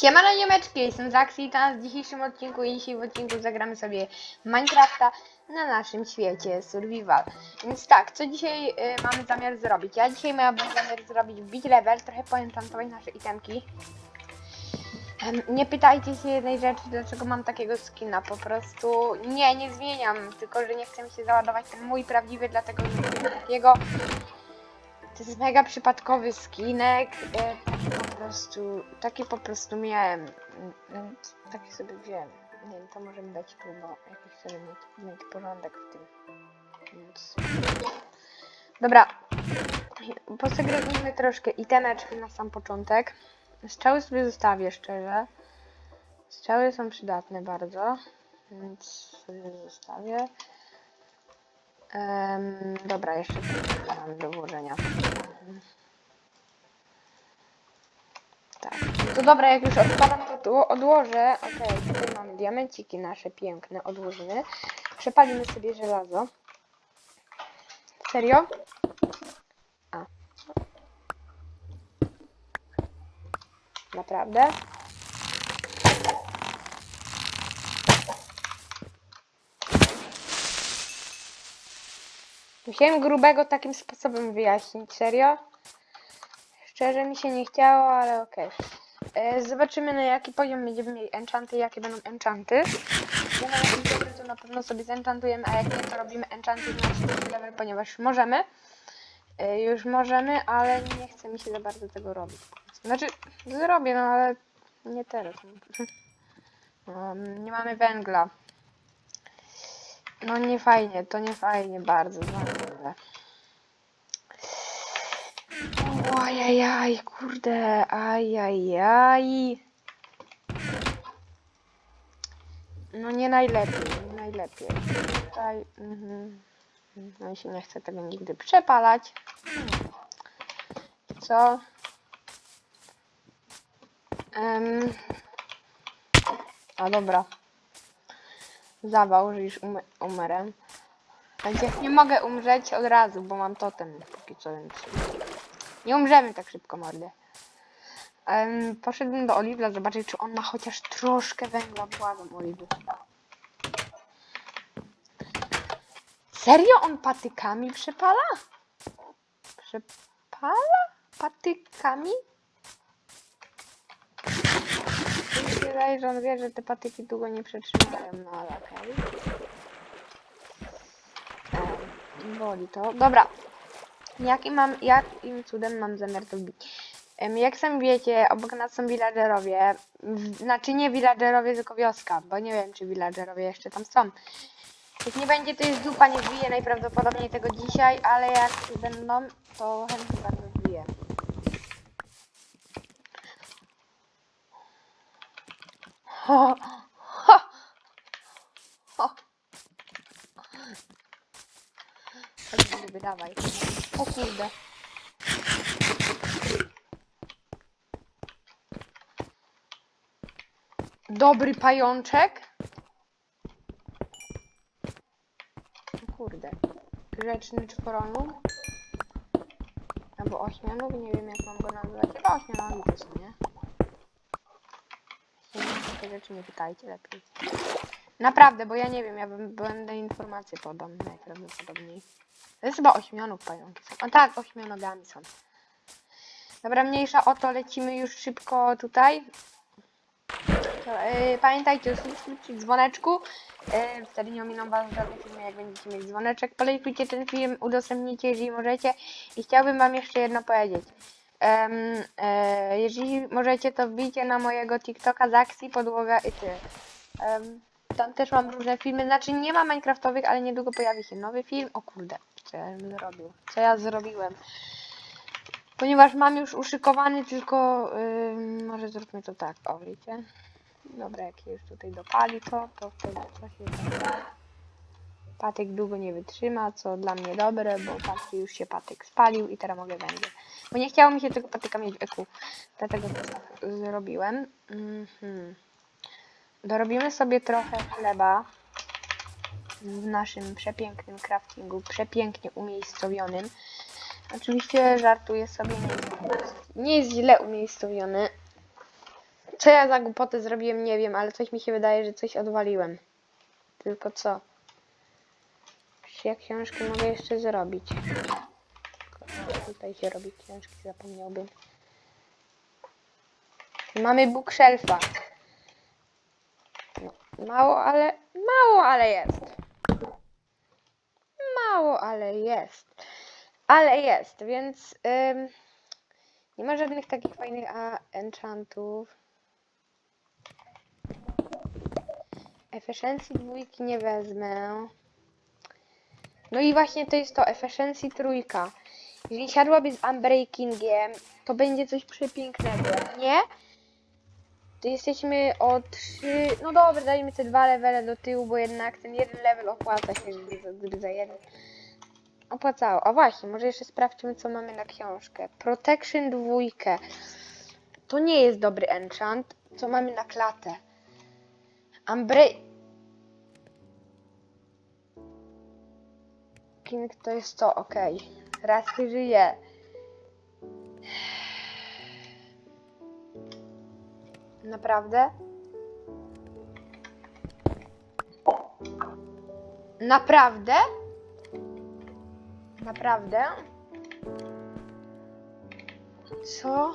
Siemano niemeczki, jestem Zax i teraz w dzisiejszym odcinku i dzisiaj w odcinku zagramy sobie Minecrafta na naszym świecie survival. Więc tak, co dzisiaj y, mamy zamiar zrobić? Ja dzisiaj miałam zamiar zrobić wbić level, trochę poenchantować nasze itemki. Em, Nie pytajcie się jednej rzeczy, dlaczego mam takiego skina, po prostu nie, nie zmieniam, tylko że nie chcę mi się załadować ten mój prawdziwy, dlatego że zrobię takiego. To jest mega przypadkowy skinek. Taki po prostu, taki po prostu miałem. mm, mm, Taki sobie wziąłem. Nie wiem, to możemy dać bo jakiś chcemy mieć, mieć porządek w tym. Więc... Dobra. Posegregujmy troszkę itemeczki na sam początek. Strzały sobie zostawię szczerze. Strzały są przydatne bardzo. Więc sobie zostawię. Em, dobra, jeszcze mam do włożenia. To dobra, jak już odpalam, to odłożę. Okej, tutaj mamy diamenciki nasze piękne, odłożymy. Przepalimy sobie żelazo. Serio? A. Naprawdę? Musiałem grubego takim sposobem wyjaśnić, serio? Szczerze mi się nie chciało, ale okej. E, Zobaczymy na jaki poziom będziemy mieli enchanty, jakie będą enchanty. Ja na jakim poziomie to na pewno sobie zenchantujemy, a jak nie to robimy enchanty na trzeci level, ponieważ możemy. E, Już możemy, ale nie chce mi się za bardzo tego robić. Znaczy, zrobię, no ale nie teraz. Um, nie mamy węgla. No nie fajnie, to nie fajnie bardzo, naprawdę. Ojajaj, kurde, ajajaj. No nie najlepiej, nie najlepiej. Tutaj, mhm. No i się nie chcę tego nigdy przepalać. Co? Em. A dobra. Zawał, że już umy umerem. Będzie, nie mogę umrzeć od razu, bo mam totem póki co, więc... Nie umrzemy tak szybko, mordy. Um, poszedłem do Oliwla zobaczyć, czy on ma chociaż troszkę węgla. Błagam, Oliwy. Serio on patykami przepala? Przepala? Patykami? Mi się wydaje, że on wie, że te patyki długo nie przetrzymają, no ale okej. Em, Boli to. Dobra. Jaki mam, jakim cudem mam zamiar to wbić? Jak sami wiecie, obok nas są villagerowie. Znaczy nie villagerowie, tylko wioska, bo nie wiem, czy villagerowie jeszcze tam są. Jak nie będzie, to jest dupa, nie wbiję najprawdopodobniej tego dzisiaj, ale jak będą, to chętnie bardzo wbiję. Dawaj. O kurde. Dobry pajączek. O kurde. Grzeczny czworonóg. Albo ośmianóg, nie wiem jak mam go nazwać. Chyba ośmianogi to nie? Takie rzeczy nie pytajcie lepiej. Naprawdę, bo ja nie wiem, ja bym- będę informacje podam najprawdopodobniej. To jest chyba ośmionóg pająki są. A tak, ośmionogami są. Dobra, mniejsza o to, lecimy już szybko tutaj. Yy, pamiętajcie o subskrypcji, dzwoneczku. Yy, wtedy nie ominą was żadne filmy, jak będziecie mieć dzwoneczek. Polejkujcie ten film, udostępnijcie, jeżeli możecie. I chciałbym wam jeszcze jedno powiedzieć. E, jeżeli możecie, to wbijcie na mojego TikToka Zaxi, podłoga i ty. Tam też mam różne filmy, znaczy nie ma Minecraftowych, ale niedługo pojawi się nowy film. O kurde, co ja bym zrobił? Co ja zrobiłem? Ponieważ mam już uszykowany, tylko ym, może zróbmy to tak, o wiecie. Dobra, jak już tutaj dopali to, to wtedy to się da. Patyk długo nie wytrzyma, co dla mnie dobre, bo patrzcie, już się patyk spalił i teraz mogę węgiel. Bo nie chciało mi się tego patyka mieć w eku, dlatego to tak zrobiłem. Mhm. Dorobimy sobie trochę chleba w naszym przepięknym craftingu, przepięknie umiejscowionym. Oczywiście żartuję sobie, nie nie jest źle umiejscowiony. Co ja za głupotę zrobiłem, nie wiem, ale coś mi się wydaje, że coś odwaliłem. Tylko co? Czy ja książki mogę jeszcze zrobić? Tutaj się robi książki, zapomniałbym. Mamy bookshelfa. No, mało, ale... Mało, ale jest. Mało, ale jest. Ale jest, więc... Ym, nie ma żadnych takich fajnych a, enchantów. Efficiency dwójki nie wezmę. No i właśnie to jest to, Efficiency trójka. Jeżeli siadłaby z Unbreakingiem, to będzie coś przepięknego, nie? Jesteśmy o 3... No dobra, dajmy te dwa levele do tyłu, bo jednak ten jeden level opłaca się, gdyby za jeden. Opłacało. A właśnie, może jeszcze sprawdźmy, co mamy na książkę. Protection dwójkę. To nie jest dobry enchant. Co mamy na klatę? Umbre... King to jest to, okej. Raz żyje. Naprawdę? Naprawdę? Naprawdę? Co?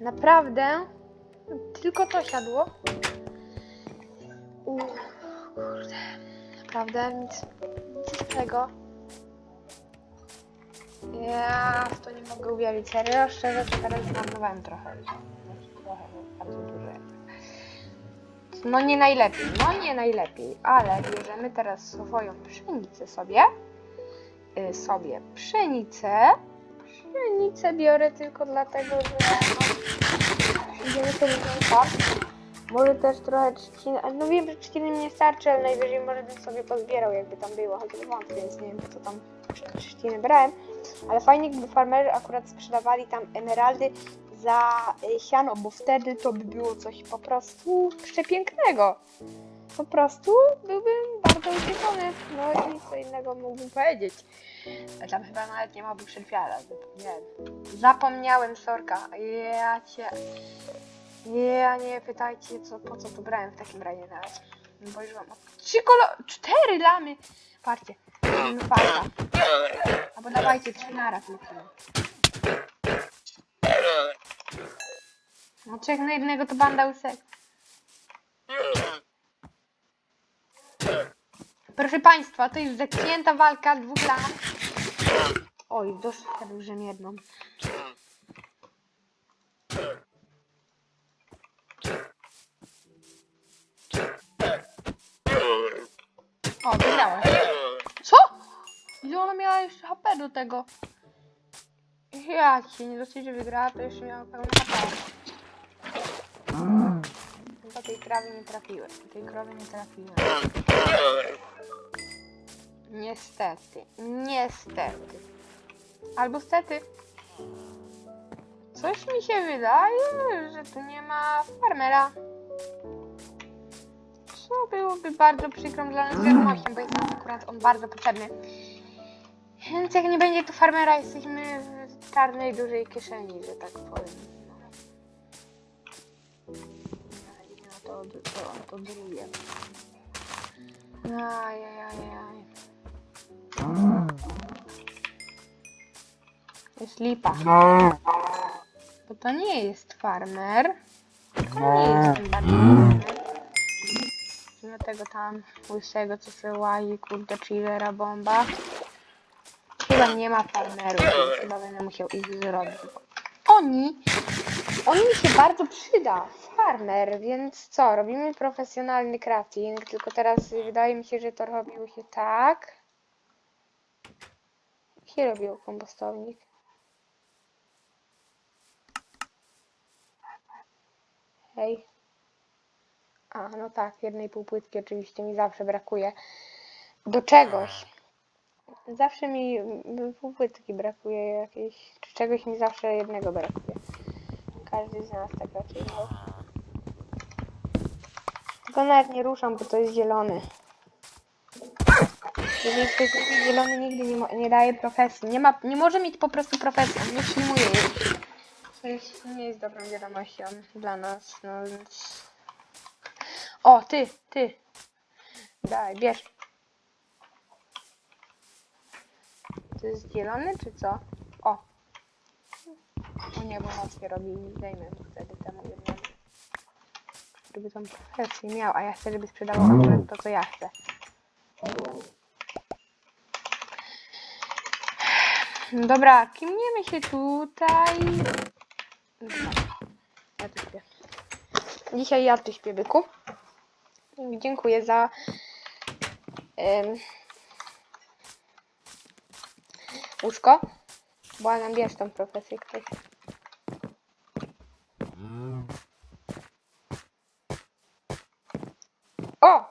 Naprawdę? Tylko to siadło? Uff, kurde. Naprawdę nic, nic z tego. Ja w to nie mogę uwierzyć. Serio, szczerze, to teraz zmarnowałem trochę. Trochę, no, bardzo dużo. No nie najlepiej, no nie najlepiej, ale bierzemy teraz swoją pszenicę sobie. Y, sobie pszenicę. Pszenicę biorę tylko dlatego, że no, idziemy sobie mięsa. Może też trochę trzciny, no wiem, że trzciny mi nie starczy, ale najwyżej może bym sobie pozbierał, jakby tam było, chociaż wątpię, więc nie wiem, co tam trzciny brałem. Ale fajnie, gdyby farmerzy akurat sprzedawali tam emeraldy za y, siano, bo wtedy to by było coś po prostu przepięknego. Po prostu byłbym bardzo ucieszony. No i co innego mógłbym powiedzieć. Ale tam chyba nawet nie ma bookshelfiara, zapomniałem. Zapomniałem, sorka. Ja cię... Ja nie pytajcie, co, po co tu brałem w takim razie teraz. Bo już mam trzy kolo... cztery lamy! Patrzcie, mamy farta. Dawajcie trzy naraz lecimy. No trzech na jednego to banda łysek. Proszę Państwa, to jest zacięta walka dwóch lam. Oj, doszedłem jedną. O, wygrałem. Co? Ile miała jeszcze HP do tego? Ja cię, nie dosyć, że wygrała, to jeszcze miała pełne HP. Do tej krawy nie trafiłem. Tej krowy nie trafiłem. Niestety. Niestety. Albo stety. Coś mi się wydaje, że tu nie ma farmera. Co byłoby bardzo przykrą dla nas wiadomością, bo jest nam akurat on bardzo potrzebny. Więc jak nie będzie tu farmera, jesteśmy w czarnej, dużej kieszeni, że tak powiem. No to, to, to drugie. Ajajajaj. Jest lipa. Bo to nie jest farmer. To nie jest tym bardziej farmer. Dlatego tam łysego, co sobie łazi, kurde, chillera bomba. Chyba nie ma farmerów, więc chyba będę musiał ich zrobić. Oni, on mi się bardzo przyda, farmer, więc co, robimy profesjonalny crafting, tylko teraz wydaje mi się, że to robiło się tak. Się robił kompostownik? Hej. A, no tak, jednej półpłytki oczywiście mi zawsze brakuje. Do czegoś. Zawsze mi półpłytki brakuje jakiejś, czy czegoś mi zawsze jednego brakuje. Każdy z nas tak raczej miał. Tylko nawet nie ruszam, bo to jest zielony. Jeżeli ktoś jest zielony, nigdy nie, nie daje profesji. Nie, ma, nie może mieć po prostu profesji, on nie przyjmuje jej. To jest, nie jest dobrą wiadomością dla nas, no więc... O, ty, ty! Daj, bierz. To jest zielony, czy co? O! O nie, bo noc nie robi, dajmy mu wtedy temu jednemu. Żeby tą profesję miał, a ja chcę, żeby sprzedawał akurat to, co ja chcę. Dobra, kimniemy się tutaj. Ja tu śpię. Dzisiaj ja tu śpię, byku. Dziękuję za... em, łóżko. Błagam, bierz tą profesję ktoś. O!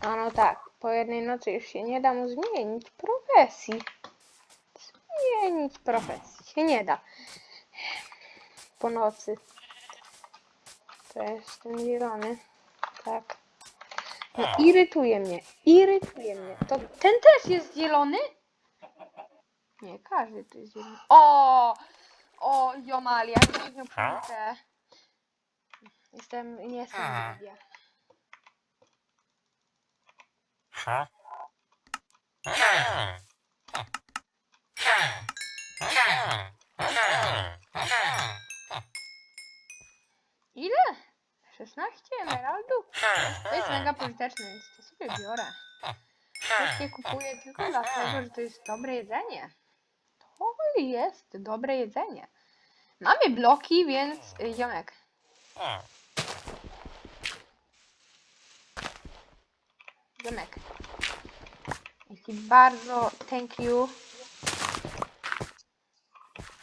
A no tak, po jednej nocy już się nie da mu zmienić profesji. Zmienić profesji się nie da. Po nocy. To jest ten zielony. Tak. No, irytuje mnie. Irytuje mnie. To ten też jest zielony? Nie, każdy tu jest zielony. O! O, Jomalia. Jestem, nie jestem. Huh? Ile? 16 emeraldów? To jest mega pożyteczne, więc to sobie biorę. Wszystkie kupuję tylko dlatego, że to jest dobre jedzenie. To jest dobre jedzenie. Mamy bloki, więc y, ziomek. Ziomek. Jeśli bardzo thank you.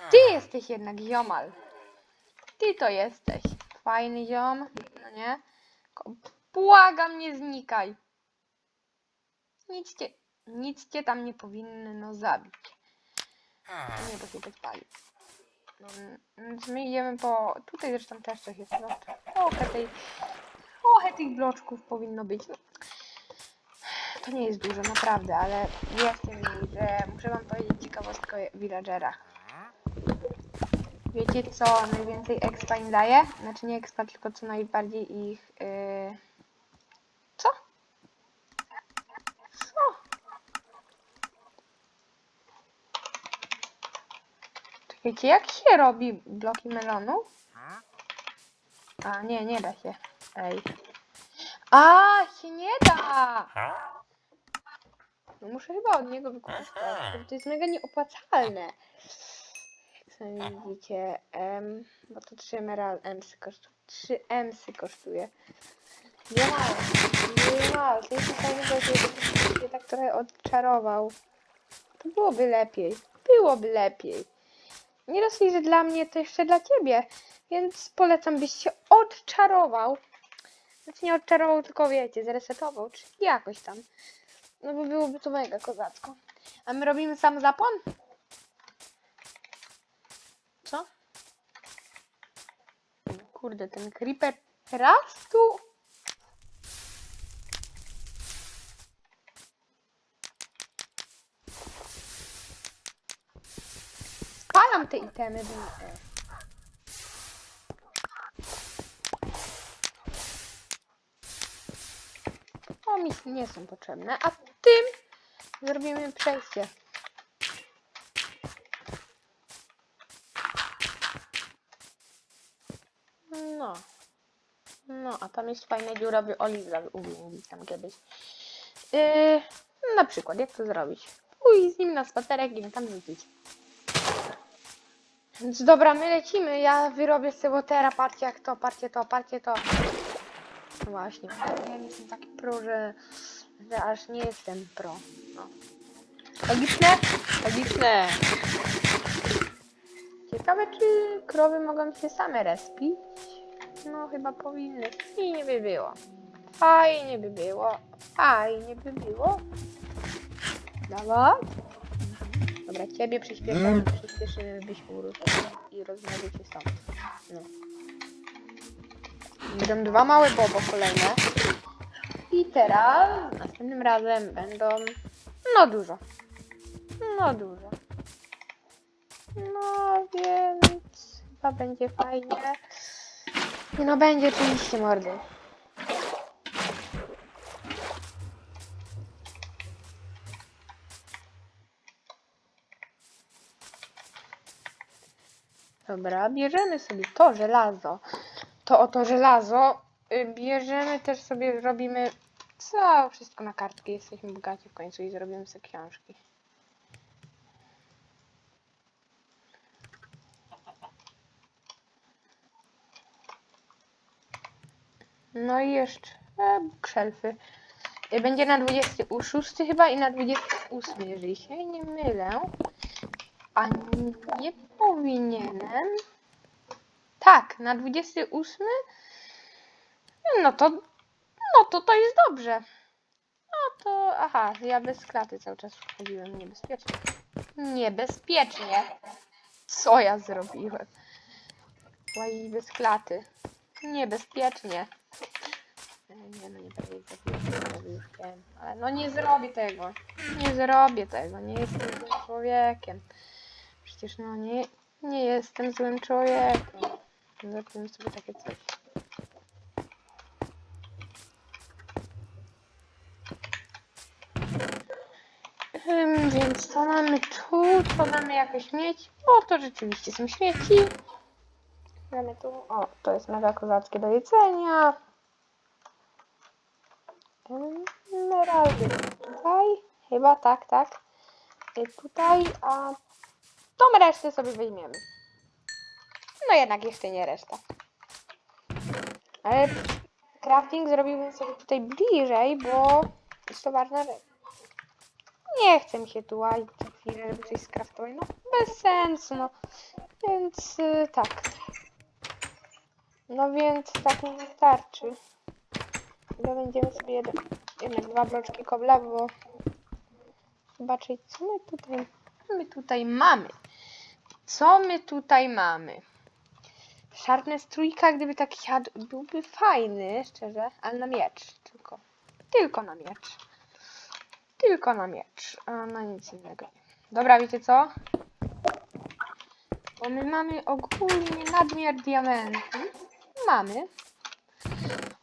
Ty jesteś jednak ziomal. Ty to jesteś. Fajny ziom, no nie? Błagam, nie znikaj. Nic cię, nic cię tam nie powinno zabić. Nie, bo się podpali. No, więc my idziemy po... Tutaj zresztą też coś jest. No, trochę tej... Trochę tych bloczków powinno być. No, to nie jest dużo, naprawdę, ale wierzcie mi, że muszę wam powiedzieć ciekawostkę o villagerach. Wiecie co najwięcej expa im daje? Znaczy nie expa, tylko co najbardziej ich... Yy... Co? Co? Czekajcie, jak się robi bloki melonu? A, nie, nie da się. Ej. A, się nie da! No muszę chyba od niego wykupić to. jest mega nieopłacalne. Widzicie, em, bo to 3 emerald emsy kosztuje. 3 emsy kosztuje. Nie ma, to jest fajne, że się, tak trochę odczarował. To byłoby lepiej. Byłoby lepiej. Nie dosyć, że dla mnie, to jeszcze dla ciebie. Więc polecam, byś się odczarował. Znaczy nie odczarował, tylko wiecie, zresetował, czy jakoś tam. No bo byłoby to mega kozacko. A my robimy sam zapłon? Co? Kurde, ten creeper raz tu. Spalam te itemy, bo... O, mi nie są potrzebne. A tym zrobimy przejście. No. No, a tam jest fajna dziura, by Oliwia uwięzić tam kiedyś. Yy, na przykład, jak to zrobić? Pójść z nim na spacerek i tam rzucić. Więc dobra, my lecimy. Ja wyrobię z Watera partię jak to, partię to, partię to. Właśnie, ja nie jestem taki pro, że, że aż nie jestem pro. No. Logiczne? Logiczne. Ciekawe, czy krowy mogą się same respić? No, chyba powinny. I nie by było. Fajnie by było. Fajnie by było. Dawać. Dobra, ciebie przyspieszymy, przyspieszymy, byś urósł i rozmawiacie stąd. No. Będą dwa małe bobo kolejne. I teraz następnym razem będą no dużo. No dużo. No więc chyba będzie fajnie. Nie no będzie oczywiście mordy. Dobra, bierzemy sobie to żelazo. To oto żelazo. y, Bierzemy też sobie, robimy co, wszystko na kartki. Jesteśmy bogaci w końcu i zrobimy sobie książki. No i jeszcze e, szelfy. Y, Będzie na 26 chyba i na 28, jeżeli się nie mylę. A nie powinienem. Tak, na 28. No to. No to to jest dobrze. No to. Aha, ja bez klaty cały czas wchodziłem. Niebezpiecznie. Niebezpiecznie. Co ja zrobiłem? Łaj bez klaty. Niebezpiecznie. E, Nie no, nie jej zabił, już wiem. Ale no nie zrobię tego. Nie zrobię tego. Nie jestem złym człowiekiem. Przecież no nie, nie jestem złym człowiekiem. Zrobimy sobie takie coś. Więc co mamy tu? Co mamy jakoś mieć? O, to rzeczywiście są śmieci. Mamy tu. O, to jest mega kozackie do jedzenia. Emeraldy tutaj. Chyba tak, tak. I tutaj, a tą resztę sobie weźmiemy. No jednak jeszcze nie reszta. Ale crafting zrobiłbym sobie tutaj bliżej, bo jest to ważna rzecz. Nie chcę mi się tu łazić chwilę, żeby coś skraftować. No bez sensu, no. Więc y, tak. No więc tak mi wystarczy. Chyba będziemy sobie jed jednak dwa bloczki kobla, bo zobaczyć co my tutaj, co my tutaj mamy. Co my tutaj mamy? Sharpness trójka, gdyby tak siadł, byłby fajny, szczerze, ale na miecz tylko. Tylko na miecz. Tylko na miecz, a na nic innego. Dobra, wiecie co? Bo my mamy ogólnie nadmiar diamentów. Mamy.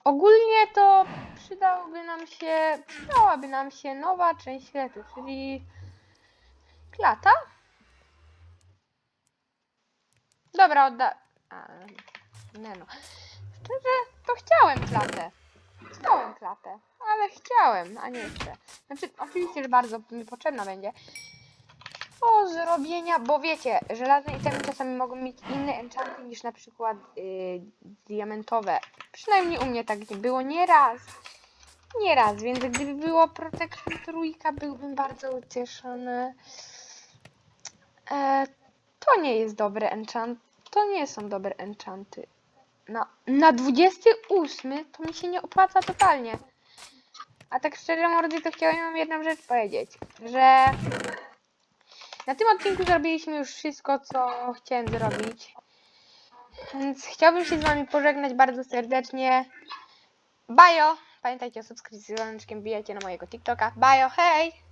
Ogólnie to przydałby nam się, przydałaby nam się nowa część letu, czyli klata. Dobra, odda... A, nie no. Szczerze, to chciałem klatę. Chciałem klatę, ale chciałem, a nie chcę. Znaczy, oczywiście, że bardzo mi potrzebna będzie. Do zrobienia, bo wiecie, żelazne itemy czasami mogą mieć inne enchanty niż na przykład yy, diamentowe. Przynajmniej u mnie tak nie było nieraz. Nieraz, więc gdyby było Protection trójka, byłbym bardzo ucieszony. E, to nie jest dobry enchant. To nie są dobre enchanty. Na, na 28 to mi się nie opłaca totalnie. A tak szczerze mordy, to chciałem wam jedną rzecz powiedzieć, że na tym odcinku zrobiliśmy już wszystko, co chciałem zrobić. Więc chciałbym się z wami pożegnać bardzo serdecznie. Bajo! Pamiętajcie o subskrypcji z dzwoneczkiem, bijajcie na mojego TikToka. Bajo, hej!